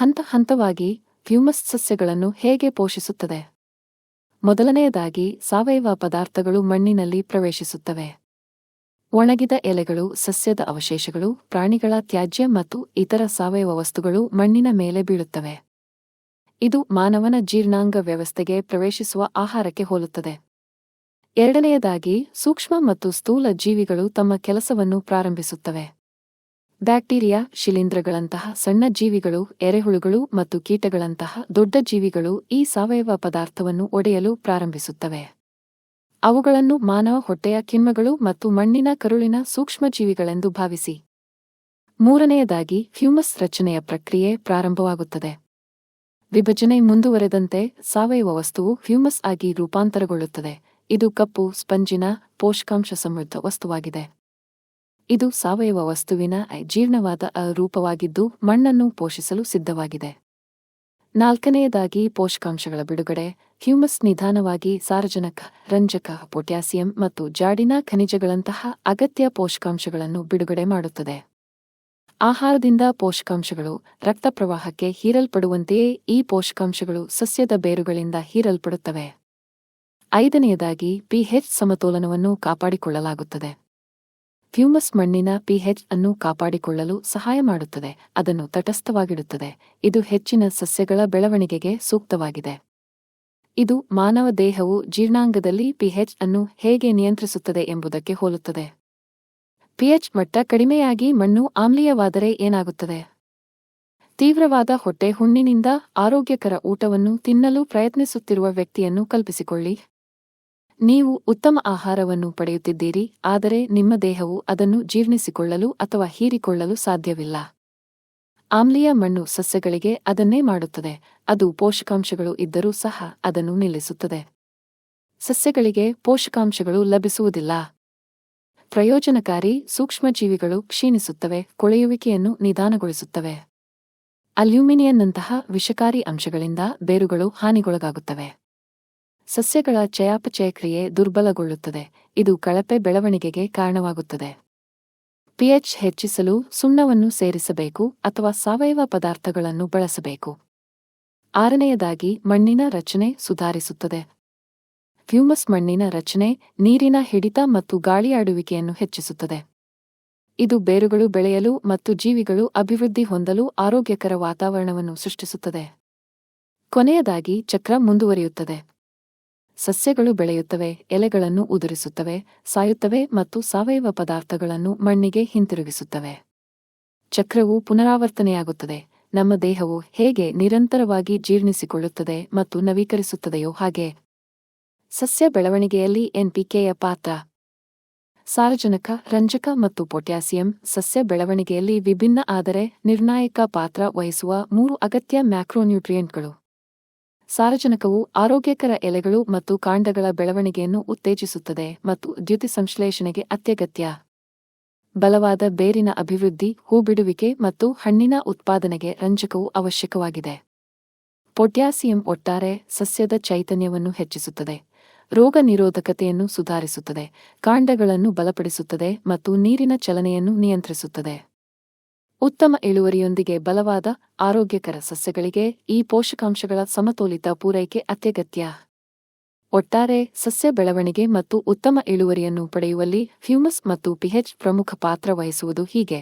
ಹಂತವಾಗಿ ಫ್ಯೂಮಸ್ ಸಸ್ಯಗಳನ್ನು ಹೇಗೆ ಪೋಷಿಸುತ್ತದೆ? ಮೊದಲನೆಯದಾಗಿ ಸಾವಯವ ಪದಾರ್ಥಗಳು ಮಣ್ಣಿನಲ್ಲಿ ಪ್ರವೇಶಿಸುತ್ತವೆ. ಒಣಗಿದ ಎಲೆಗಳು, ಸಸ್ಯದ ಅವಶೇಷಗಳು, ಪ್ರಾಣಿಗಳ ತ್ಯಾಜ್ಯ ಮತ್ತು ಇತರ ಸಾವಯವ ವಸ್ತುಗಳು ಮಣ್ಣಿನ ಮೇಲೆ ಬೀಳುತ್ತವೆ. ಇದು ಮಾನವನ ಜೀರ್ಣಾಂಗ ವ್ಯವಸ್ಥೆಗೆ ಪ್ರವೇಶಿಸುವ ಆಹಾರಕ್ಕೆ ಹೋಲುತ್ತದೆ. ಎರಡನೆಯದಾಗಿ ಸೂಕ್ಷ್ಮ ಮತ್ತು ಸ್ಥೂಲ ಜೀವಿಗಳು ತಮ್ಮ ಕೆಲಸವನ್ನು ಪ್ರಾರಂಭಿಸುತ್ತವೆ. ಬ್ಯಾಕ್ಟೀರಿಯಾ, ಶಿಲೀಂಧ್ರಗಳಂತಹ ಸಣ್ಣ ಜೀವಿಗಳು, ಎರೆಹುಳುಗಳು ಮತ್ತು ಕೀಟಗಳಂತಹ ದೊಡ್ಡ ಜೀವಿಗಳು ಈ ಸಾವಯವ ಪದಾರ್ಥವನ್ನು ಒಡೆಯಲು ಪ್ರಾರಂಭಿಸುತ್ತವೆ. ಅವುಗಳನ್ನು ಮಾನವ ಹೊಟ್ಟೆಯ ಕಿಣ್ಮಗಳು ಮತ್ತು ಮಣ್ಣಿನ ಕರುಳಿನ ಸೂಕ್ಷ್ಮಜೀವಿಗಳೆಂದು ಭಾವಿಸಿ. ಮೂರನೆಯದಾಗಿ, ಹ್ಯೂಮಸ್ ರಚನೆಯ ಪ್ರಕ್ರಿಯೆ ಪ್ರಾರಂಭವಾಗುತ್ತದೆ. ವಿಭಜನೆ ಮುಂದುವರೆದಂತೆ ಸಾವಯವ ವಸ್ತುವು ಹ್ಯೂಮಸ್ ಆಗಿ ರೂಪಾಂತರಗೊಳ್ಳುತ್ತದೆ. ಇದು ಕಪ್ಪು, ಸ್ಪಂಜಿನ, ಪೋಷಕಾಂಶ ಸಮೃದ್ಧ ವಸ್ತುವಾಗಿದೆ. ಇದು ಸಾವಯವ ವಸ್ತುವಿನ ಜೀರ್ಣವಾದ ರೂಪವಾಗಿದ್ದು ಮಣ್ಣನ್ನು ಪೋಷಿಸಲು ಸಿದ್ಧವಾಗಿದೆ. ನಾಲ್ಕನೆಯದಾಗಿ ಪೋಷಕಾಂಶಗಳ ಬಿಡುಗಡೆ, ಹ್ಯೂಮಸ್ ನಿಧಾನವಾಗಿ ಸಾರಜನಕ, ರಂಜಕ, ಪೊಟ್ಯಾಸಿಯಂ ಮತ್ತು ಜಾಡಿನ ಖನಿಜಗಳಂತಹ ಅಗತ್ಯ ಪೋಷಕಾಂಶಗಳನ್ನು ಬಿಡುಗಡೆ ಮಾಡುತ್ತದೆ. ಆಹಾರದಿಂದ ಪೋಷಕಾಂಶಗಳು ರಕ್ತ ಪ್ರವಾಹಕ್ಕೆ ಹೀರಲ್ಪಡುವಂತೆಯೇ ಈ ಪೋಷಕಾಂಶಗಳು ಸಸ್ಯದ ಬೇರುಗಳಿಂದ ಹೀರಲ್ಪಡುತ್ತವೆ. ಐದನೆಯದಾಗಿ ಪಿಹೆಚ್ ಸಮತೋಲನವನ್ನು ಕಾಪಾಡಿಕೊಳ್ಳಲಾಗುತ್ತದೆ. ಹ್ಯೂಮಸ್ ಮಣ್ಣಿನ ಪಿಹೆಚ್ ಅನ್ನು ಕಾಪಾಡಿಕೊಳ್ಳಲು ಸಹಾಯ ಮಾಡುತ್ತದೆ, ಅದನ್ನು ತಟಸ್ಥವಾಗಿಡುತ್ತದೆ. ಇದು ಹೆಚ್ಚಿನ ಸಸ್ಯಗಳ ಬೆಳವಣಿಗೆಗೆ ಸೂಕ್ತವಾಗಿದೆ. ಇದು ಮಾನವ ದೇಹವು ಜೀರ್ಣಾಂಗದಲ್ಲಿ ಪಿಹೆಚ್ ಅನ್ನು ಹೇಗೆ ನಿಯಂತ್ರಿಸುತ್ತದೆ ಎಂಬುದಕ್ಕೆ ಹೋಲುತ್ತದೆ. ಪಿಎಚ್ ಮಟ್ಟ ಕಡಿಮೆಯಾಗಿ ಮಣ್ಣು ಆಮ್ಲೀಯವಾದರೆ ಏನಾಗುತ್ತದೆ? ತೀವ್ರವಾದ ಹೊಟ್ಟೆ, ಹುಣ್ಣಿನಿಂದ ಆರೋಗ್ಯಕರ ಊಟವನ್ನು ತಿನ್ನಲು ಪ್ರಯತ್ನಿಸುತ್ತಿರುವ ವ್ಯಕ್ತಿಯನ್ನು ಕಲ್ಪಿಸಿಕೊಳ್ಳಿ. ನೀವು ಉತ್ತಮ ಆಹಾರವನ್ನು ಪಡೆಯುತ್ತಿದ್ದೀರಿ, ಆದರೆ ನಿಮ್ಮ ದೇಹವು ಅದನ್ನು ಜೀರ್ಣಿಸಿಕೊಳ್ಳಲು ಅಥವಾ ಹೀರಿಕೊಳ್ಳಲು ಸಾಧ್ಯವಿಲ್ಲ. ಆಮ್ಲೀಯ ಮಣ್ಣು ಸಸ್ಯಗಳಿಗೆ ಅದನ್ನೇ ಮಾಡುತ್ತದೆ, ಅದು ಪೋಷಕಾಂಶಗಳು ಇದ್ದರೂ ಸಹ ಅದನ್ನು ನಿಲ್ಲಿಸುತ್ತದೆ. ಸಸ್ಯಗಳಿಗೆ ಪೋಷಕಾಂಶಗಳು ಲಭಿಸುವುದಿಲ್ಲ. ಪ್ರಯೋಜನಕಾರಿ ಸೂಕ್ಷ್ಮಜೀವಿಗಳು ಕ್ಷೀಣಿಸುತ್ತವೆ, ಕೊಳೆಯುವಿಕೆಯನ್ನು ನಿಧಾನಗೊಳಿಸುತ್ತವೆ. ಅಲ್ಯೂಮಿನಿಯನ್ನಂತಹ ವಿಷಕಾರಿ ಅಂಶಗಳಿಂದ ಬೇರುಗಳು ಹಾನಿಗೊಳಗಾಗುತ್ತವೆ. ಸಸ್ಯಗಳ ಚಯಾಪಚಯ ಕ್ರಿಯೆ ದುರ್ಬಲಗೊಳ್ಳುತ್ತದೆ. ಇದು ಕಳಪೆ ಬೆಳವಣಿಗೆಗೆ ಕಾರಣವಾಗುತ್ತದೆ. ಪಿಎಚ್ ಹೆಚ್ಚಿಸಲು ಸುಣ್ಣವನ್ನು ಸೇರಿಸಬೇಕು ಅಥವಾ ಸಾವಯವ ಪದಾರ್ಥಗಳನ್ನು ಬಳಸಬೇಕು. ಆರನೆಯದಾಗಿ ಮಣ್ಣಿನ ರಚನೆ ಸುಧಾರಿಸುತ್ತದೆ. ಹ್ಯೂಮಸ್ ಮಣ್ಣಿನ ರಚನೆ ನೀರಿನ ಹಿಡಿತ ಮತ್ತು ಗಾಳಿಯಾಡುವಿಕೆಯನ್ನು ಹೆಚ್ಚಿಸುತ್ತದೆ. ಇದು ಬೇರುಗಳು ಬೆಳೆಯಲು ಮತ್ತು ಜೀವಿಗಳು ಅಭಿವೃದ್ಧಿ ಹೊಂದಲು ಆರೋಗ್ಯಕರ ವಾತಾವರಣವನ್ನು ಸೃಷ್ಟಿಸುತ್ತದೆ. ಕೊನೆಯದಾಗಿ ಚಕ್ರ ಮುಂದುವರಿಯುತ್ತದೆ. ಸಸ್ಯಗಳು ಬೆಳೆಯುತ್ತವೆ, ಎಲೆಗಳನ್ನು ಉದುರಿಸುತ್ತವೆ, ಸಾಯುತ್ತವೆ ಮತ್ತು ಸಾವಯವ ಪದಾರ್ಥಗಳನ್ನು ಮಣ್ಣಿಗೆ ಹಿಂತಿರುಗಿಸುತ್ತವೆ. ಚಕ್ರವು ಪುನರಾವರ್ತನೆಯಾಗುತ್ತದೆ, ನಮ್ಮ ದೇಹವು ಹೇಗೆ ನಿರಂತರವಾಗಿ ಜೀರ್ಣಿಸಿಕೊಳ್ಳುತ್ತದೆ ಮತ್ತು ನವೀಕರಿಸುತ್ತದೆಯೋ ಹಾಗೆ. ಸಸ್ಯ ಬೆಳವಣಿಗೆಯಲ್ಲಿ ಎನ್ಪಿಕೆಯ ಪಾತ್ರ. ಸಾರಜನಕ, ರಂಜಕ ಮತ್ತು ಪೊಟ್ಯಾಸಿಯಂ ಸಸ್ಯ ಬೆಳವಣಿಗೆಯಲ್ಲಿ ವಿಭಿನ್ನ ಆದರೆ ನಿರ್ಣಾಯಕ ಪಾತ್ರ ವಹಿಸುವ ಮೂರು ಅಗತ್ಯ ಮ್ಯಾಕ್ರೋನ್ಯೂಟ್ರಿಯೆಂಟ್ಗಳು. ಸಾರಜನಕವು ಆರೋಗ್ಯಕರ ಎಲೆಗಳು ಮತ್ತು ಕಾಂಡಗಳ ಬೆಳವಣಿಗೆಯನ್ನು ಉತ್ತೇಜಿಸುತ್ತದೆ ಮತ್ತು ದ್ಯುತಿ ಸಂಶ್ಲೇಷಣೆಗೆ ಅತ್ಯಗತ್ಯ. ಬಲವಾದ ಬೇರಿನ ಅಭಿವೃದ್ಧಿ, ಹೂಬಿಡುವಿಕೆ ಮತ್ತು ಹಣ್ಣಿನ ಉತ್ಪಾದನೆಗೆ ರಂಜಕವು ಅವಶ್ಯಕವಾಗಿದೆ. ಪೊಟ್ಯಾಸಿಯಂ ಒಟ್ಟಾರೆ ಸಸ್ಯದ ಚೈತನ್ಯವನ್ನು ಹೆಚ್ಚಿಸುತ್ತದೆ. ರೋಗ ನಿರೋಧಕತೆಯನ್ನು ಸುಧಾರಿಸುತ್ತದೆ. ಕಾಂಡಗಳನ್ನು ಬಲಪಡಿಸುತ್ತದೆ ಮತ್ತು ನೀರಿನ ಚಲನೆಯನ್ನು ನಿಯಂತ್ರಿಸುತ್ತದೆ. ಉತ್ತಮ ಇಳುವರಿಯೊಂದಿಗೆ ಬಲವಾದ ಆರೋಗ್ಯಕರ ಸಸ್ಯಗಳಿಗೆ ಈ ಪೋಷಕಾಂಶಗಳ ಸಮತೋಲಿತ ಪೂರೈಕೆ ಅತ್ಯಗತ್ಯ. ಒಟ್ಟಾರೆ, ಸಸ್ಯ ಬೆಳವಣಿಗೆ ಮತ್ತು ಉತ್ತಮ ಇಳುವರಿಯನ್ನು ಪಡೆಯುವಲ್ಲಿ ಹ್ಯೂಮಸ್ ಮತ್ತು ಪಿಹೆಚ್ ಪ್ರಮುಖ ಪಾತ್ರ ವಹಿಸುವುದು ಹೀಗೆ.